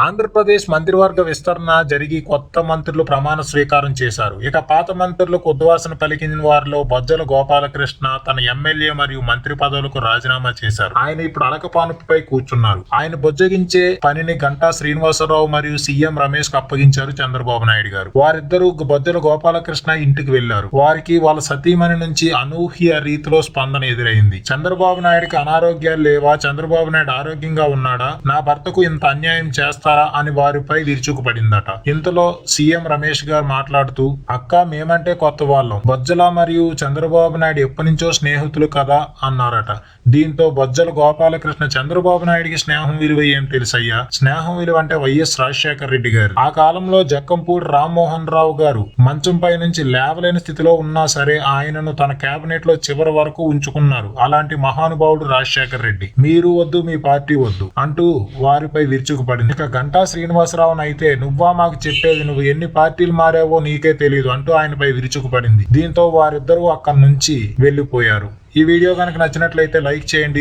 ఆంధ్రప్రదేశ్ మంత్రివర్గ విస్తరణ జరిగి కొత్త మంత్రులు ప్రమాణ స్వీకారం చేశారు. ఇక పాత మంత్రులకు ఉద్వాసన పలికిన వారిలో బొజ్జల గోపాలకృష్ణ తన ఎమ్మెల్యే మరియు మంత్రి పదవులకు రాజీనామా చేశారు. ఆయన ఇప్పుడు అలకపానుపై కూర్చున్నారు. ఆయన బొజ్జగించే పనిని గంటా శ్రీనివాసరావు మరియు సీఎం రమేష్కు అప్పగించారు చంద్రబాబు నాయుడు గారు. వారిద్దరూ బొజ్జల గోపాలకృష్ణ ఇంటికి వెళ్ళారు వారికి వాళ్ళ సతీమణి నుంచి అనూహ్య రీతిలో స్పందన ఎదురైంది. చంద్రబాబు నాయుడుకి అనారోగ్యాలు లేవా? చంద్రబాబు నాయుడు ఆరోగ్యంగా ఉన్నాడా? నా భర్తకు ఇంత అన్యాయం చేస్తా చేస్తారా అని వారిపై విరుచుకుపడిందట. ఇంతలో సీఎం రమేష్ గారు మాట్లాడుతూ అక్క మేమంటే కొత్త వాళ్ళం. బొజ్జల మరియు చంద్రబాబు నాయుడు ఎప్పటి నుంచో స్నేహితులు కదా అన్నారట. దీంతో బొజ్జల గోపాలకృష్ణ చంద్రబాబు నాయుడికి స్నేహం విలువ ఏం తెలుసయ్యా? స్నేహం విలువ అంటే వైఎస్ రాజశేఖర రెడ్డి గారు. ఆ కాలంలో జక్కంపూడి రామ్మోహన్ రావు గారు మంచంపై నుంచి లేవలేని స్థితిలో ఉన్నా సరే ఆయనను తన కేబినెట్లో చివరి వరకు ఉంచుకున్నారు. అలాంటి మహానుభావుడు రాజశేఖర రెడ్డి. మీరు వద్దు మీ పార్టీ వద్దు అంటూ వారిపై విరుచుకుపడింది. ఇక గంటా శ్రీనివాసరావును అయితే నువ్వా మాకు చెప్పేది నువ్వు ఎన్ని పార్టీలు మారావో నీకే తెలియదు అంటూ ఆయనపై విరుచుకుపడింది. దీంతో వారిద్దరూ అక్కడి నుంచి వెళ్ళిపోయారు ఈ వీడియో కనుక నచ్చినట్లయితే లైక్ చేయండి.